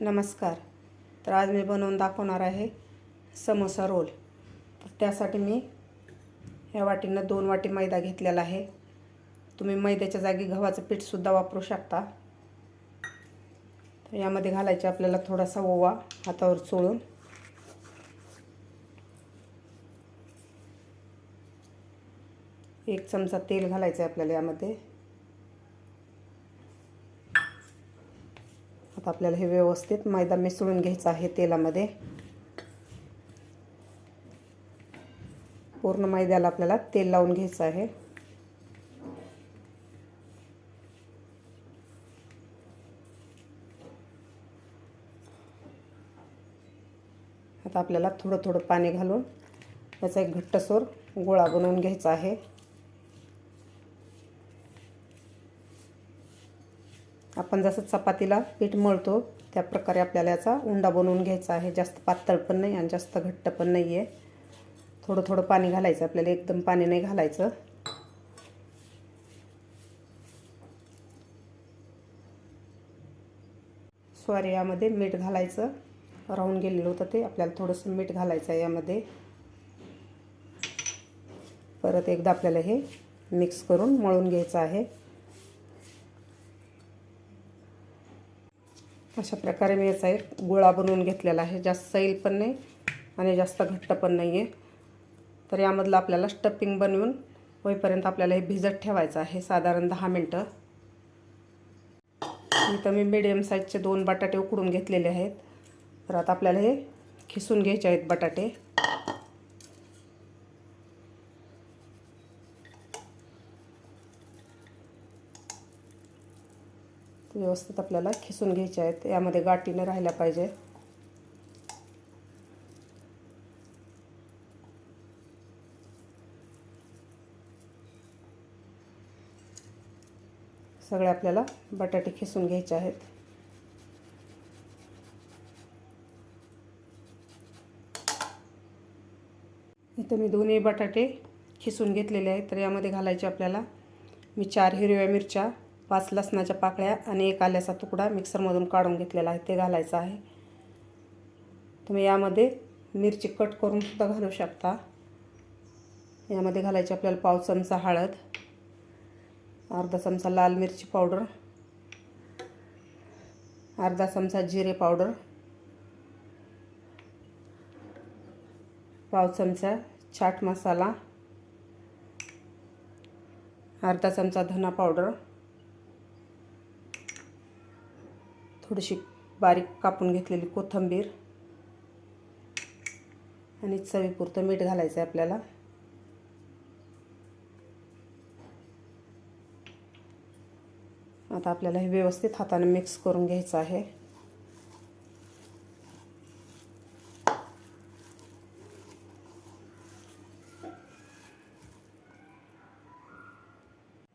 नमस्कार. तर आज मी बनवून दाखवणार आहे समोसा रोल. तर त्यासाठी मी ह्या वाटीनं दोन वाटी मैदा घेतलेला आहे. तुम्ही मैद्याच्या जागी गव्हाचं पीठसुद्धा वापरू शकता. तर यामध्ये घालायचे आपल्याला थोडासा ओवा हातावर चोळून. एक चमचा तेल घालायचं आहे आपल्याला यामध्ये. आता आपल्याला हे व्यवस्थित मैदा मिसळून घ्यायचा आहे तेलामध्ये. पूर्ण मैद्याला आपल्याला तेल लावून घ्यायचं आहे. आता आपल्याला थोडं थोडं पाणी घालून याचा एक घट्टसोर गोळा बनवून घ्यायचा आहे. आपण जसं चपातीला पीठ मळतो त्या प्रकारे आपल्याला याचा उंडा बनवून घ्यायचा आहे. जास्त पातळ पण नाही आणि जास्त घट्ट पण नाही आहे थोडं थोडं पाणी घालायचं आपल्याला एकदम पाणी नाही घालायचं. सॉरी यामध्ये मीठ घालायचं. राहून गेलेलं होतं ते. आपल्याला थोडंसं मीठ घालायचं आहे यामध्ये. परत एकदा आपल्याला हे मिक्स करून मळून घ्यायचं आहे. अशा प्रकारे मी याचा एक गोळा बनवून घेतलेला आहे. जास्त सैल पण नाही आणि जास्त घट्ट पण नाही आहे तर यामधलं आपल्याला स्टपिंग बनवून होईपर्यंत आपल्याला हे भिजत ठेवायचं आहे साधारण दहा मिनटं. इथं मी मिडियम साईजचे दोन बटाटे उकडून घेतलेले आहेत. तर आता आपल्याला हे खिसून घ्यायचे आहेत बटाटे. व्यवस्थित आपल्याला खिसून घ्यायचे आहेत. यामध्ये गाठीनं राहिल्या पाहिजे. सगळे आपल्याला बटाटे खिसून घ्यायचे आहेत. इथं मी दोन्ही बटाटे खिसून घेतलेले आहेत. तर यामध्ये घालायचे आपल्याला मी चार हिरव्या मिरच्या पाच लसणाच्या पाकळ्या आणि एक आल्याचा तुकडा मिक्सरमधून काढून घेतलेला आहे ते घालायचं आहे. तुम्ही यामध्ये मिरची कट करून सुद्धा घालू शकता. यामध्ये घालायची आपल्याला पाव चमचा हळद अर्धा चमचा लाल मिरची पावडर अर्धा चमचा जिरे पावडर पाव चमचा चाट मसाला अर्धा चमचा धना पावडर थोडीशी बारीक कापून घेतलेली कोथिंबीर आणि चवीपुरतं मीठ घालायचं आहे आपल्याला. आता आपल्याला हे व्यवस्थित हाताने मिक्स करून घ्यायचं आहे.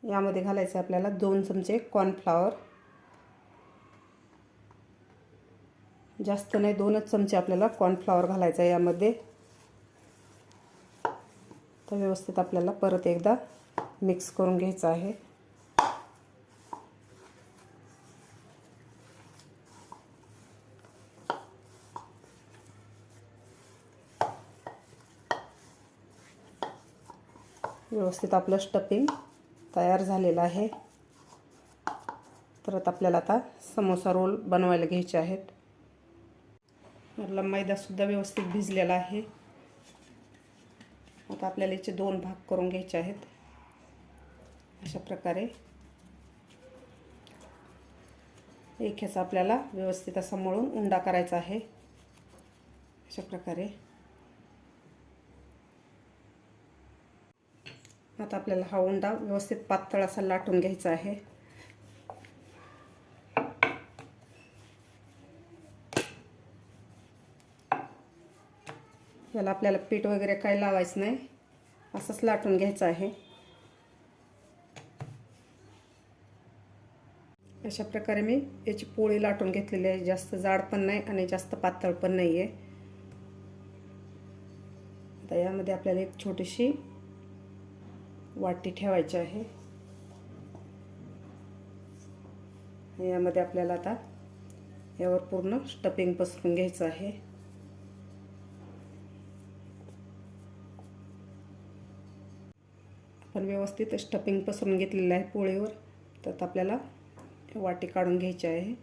यामध्ये घालायचं आपल्याला दोन चमचे कॉर्नफ्लावर जास्त नाही दोनच चमचे आपल्याला कॉर्नफ्लॉवर घालायचा आहे यामध्ये. तर व्यवस्थित आपल्याला परत एकदा मिक्स करून घ्यायचं आहे. व्यवस्थित आपलं स्टफिंग तयार झालेलं आहे. तर आपल्याला आता समोसा रोल बनवायला घ्यायचे आहेत. आपला मैदासुद्धा व्यवस्थित भिजलेला आहे. आता आपल्याला याचे दोन भाग करून घ्यायचे आहेत. अशा प्रकारे. एक ह्याचा आपल्याला व्यवस्थित असा मळून उंडा करायचा आहे. अशा प्रकारे. आता आपल्याला हा उंडा व्यवस्थित पातळ असा लाटून घ्यायचा आहे. याला आपल्याला पीठ वगैरे काही लावायचं नाही. असंच लाटून घ्यायचं आहे. अशा प्रकारे मी याची पोळी लाटून घेतलेली आहे. जास्त जाड पण नाही आणि जास्त पातळ पण नाही आहे आता यामध्ये आपल्याला एक छोटीशी वाटी ठेवायची आहे. यामध्ये आपल्याला आता यावर पूर्ण स्टपिंग पसरून घ्यायचं आहे. आपण व्यवस्थित स्टफिंग पसरून घेतलेलं आहे पोळीवर. तर आपल्याला वाटी काढून घ्यायची आहे.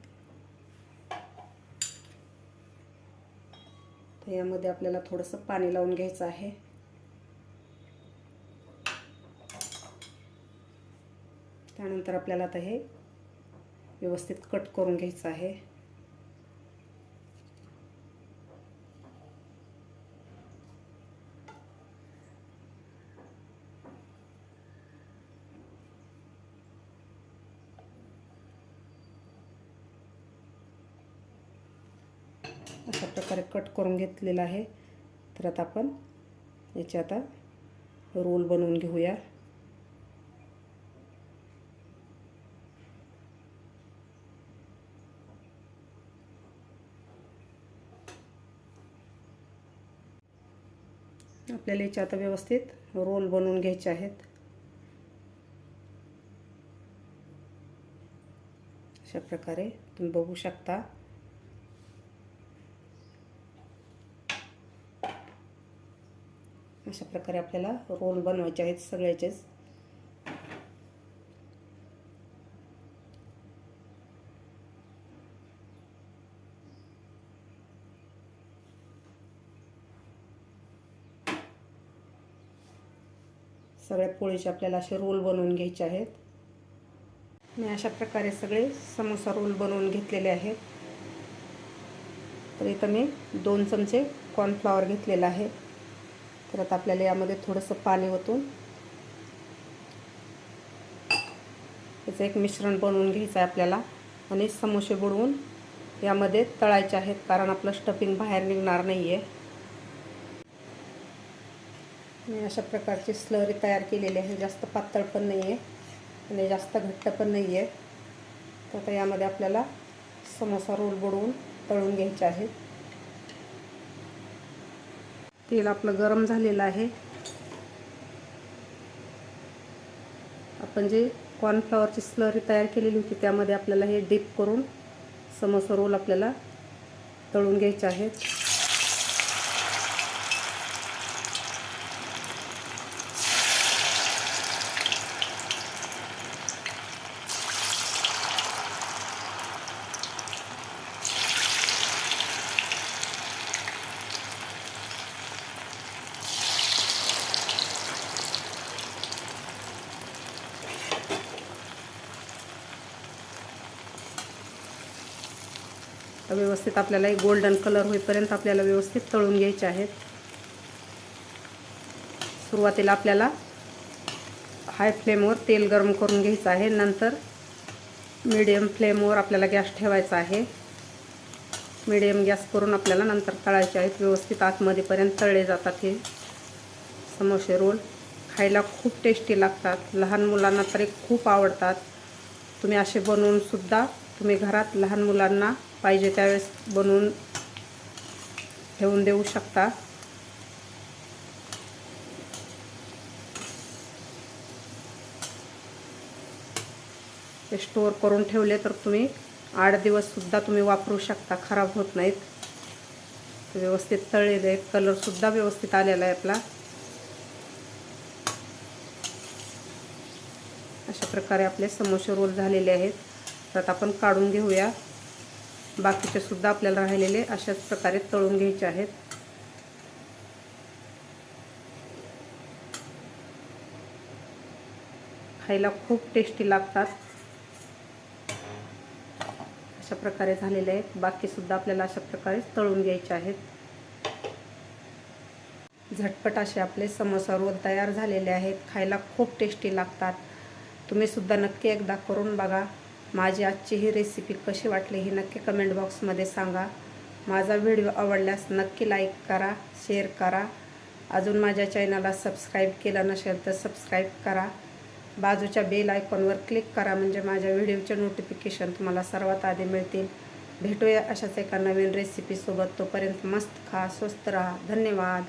तर यामध्ये आपल्याला थोडंसं पाणी लावून घ्यायचं आहे. त्यानंतर आपल्याला आता हे व्यवस्थित कट करून घ्यायचं आहे. अशा प्रकारे कट करून घेतलेला आहे. तर आता आपण याचे आता रोल बनवून घेऊया. आपल्याला याचे आता व्यवस्थित रोल बनवून घ्यायचे आहेत. अशा प्रकारे तुम्ही बघू शकता. अशा प्रकारे आपल्याला रोल बनवायचे आहेत सगळ्याचेच. सगळ्या पोळीचे आपल्याला असे रोल बनवून घ्यायचे आहेत. मी अशा प्रकारे सगळे समोसा रोल बनवून घेतलेले आहेत. तर इथं मी दोन चमचे कॉर्नफ्लॉवर घेतलेला आहे. तर आता आपल्याला यामध्ये थोडंसं पाणी ओतून याचं एक मिश्रण बनवून घ्यायचं आहे आपल्याला. आणि समोसे बुडवून यामध्ये तळायचे आहेत कारण आपलं स्टफिंग बाहेर निघणार नाही आहे मी अशा प्रकारची स्लरी तयार केलेली आहे. जास्त पातळ पण नाही आहे आणि जास्त घट्ट पण नाही आहे तर आता यामध्ये आपल्याला समोसा रोल बुडवून तळून घ्यायचे आहेत. तेल आपलं गरम झालेलं आहे. आपण जे कॉर्नफ्लॉवरची स्लरी तयार केलेली होती त्यामध्ये आपल्याला हे डीप करून समोसा रोल आपल्याला तळून घ्यायचे आहेत. व्यवस्थित आपल्याला एक गोल्डन कलर होईपर्यंत आपल्याला व्यवस्थित तळून घ्यायचे आहेत. सुरुवातीला आपल्याला हाय फ्लेमवर तेल गरम करून घ्यायचं आहे. नंतर मीडियम फ्लेमवर आपल्याला गॅस ठेवायचा आहे. मीडियम गॅस करून आपल्याला नंतर तळायचे आहेत. व्यवस्थित आतमध्येपर्यंत तळले जातात हे. समोसे रोल खायला खूप टेस्टी लागतात. लहान मुलांना तरी खूप आवडतात. तुम्ही असे बनवूनसुद्धा तुम्ही घरात लहान मुलांना पाहिजे त्यावेळेस बनवून ठेवून देऊ शकता. ते स्टोअर करून ठेवले तर तुम्ही आठ दिवससुद्धा तुम्ही वापरू शकता खराब होत नाहीत. व्यवस्थित तळलेले आहेत. कलरसुद्धा व्यवस्थित आलेला आहे आपला. अशा प्रकारे आपले समोसे रोल झालेले आहेत. तर आपण काढून घेऊया. बाकीचे सुद्धा आपल्याला राहिलेले अशाच प्रकारे तळून घ्यायचे आहेत. खायला खूप टेस्टी लागतात. अशा प्रकारे झालेले आहेत. बाकीसुद्धा आपल्याला अशा प्रकारे तळून घ्यायचे आहेत. झटपट असे आपले समोसा रोल तयार झालेले आहेत. खायला खूप टेस्टी लागतात. तुम्ही सुद्धा नक्की एकदा करून बघा. माझी आजची ही रेसिपी कशी वाटली ही नक्की कमेंट बॉक्समध्ये सांगा. माझा व्हिडिओ आवडल्यास नक्की लाईक करा शेअर करा. अजून माझ्या चॅनलला सबस्क्राईब केलं नसेल तर सबस्क्राईब करा. बाजूच्या बेल आयकॉनवर क्लिक करा म्हणजे माझ्या व्हिडिओचे नोटिफिकेशन तुम्हाला सर्वात आधी मिळतील. भेटूया अशाच एका नवीन रेसिपीसोबत तोपर्यंत मस्त खा स्वस्त राहा. धन्यवाद.